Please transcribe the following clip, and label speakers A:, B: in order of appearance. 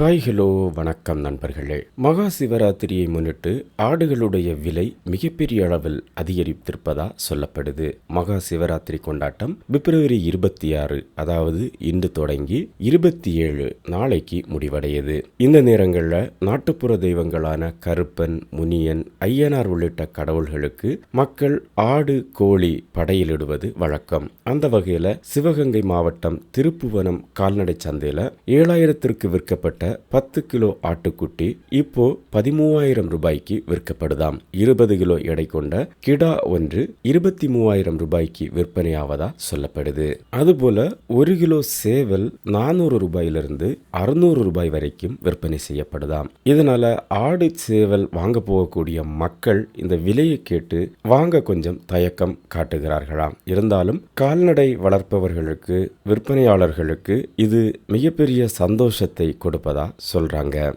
A: Hi hello வணக்கம் நண்பர்களே. மகா சிவராத்திரியை முன்னிட்டு ஆடுகளுடைய விலை மிகப்பெரிய அளவில் அதிகரித்திருப்பதா சொல்லப்படுது. மகா சிவராத்திரி கொண்டாட்டம் பிப்ரவரி இருபத்தி ஆறு அதாவது இன்று தொடங்கி இருபத்தி ஏழு நாளைக்கு முடிவடையுது. இந்த நேரங்களில் நாட்டுப்புற தெய்வங்களான கருப்பன் முனியன் ஐயனார் உள்ளிட்ட கடவுள்களுக்கு மக்கள் ஆடு கோழி படையிலிடுவது வழக்கம். அந்த வகையில் சிவகங்கை மாவட்டம் திருப்புவனம் கால்நடை சந்தையில் ஏழாயிரத்திற்கு விற்கப்பட்ட பத்து கிலோ ஆட்டுக்குட்டி இப்போ பதிமூவாயிரம் ரூபாய்க்கு விற்கப்படுதாம். இருபது கிலோ எடை கொண்ட கிடா ஒன்று இருபத்தி மூவாயிரம் ரூபாய்க்கு விற்பனையாவதா சொல்லப்படுது. அதுபோல ஒரு கிலோ சேவல் நானூறு ரூபாயிலிருந்து அறுநூறு ரூபாய் வரைக்கும் விற்பனை செய்யப்படுதாம். இதனால ஆடு சேவல் வாங்க போகக்கூடிய மக்கள் இந்த விலையை கேட்டு வாங்க கொஞ்சம் தயக்கம் காட்டுகிறார்களாம். இருந்தாலும் கால்நடை வளர்ப்பவர்களுக்கு விற்பனையாளர்களுக்கு இது மிகப்பெரிய சந்தோஷத்தை கொடுப்பதா சொல்கிறாங்க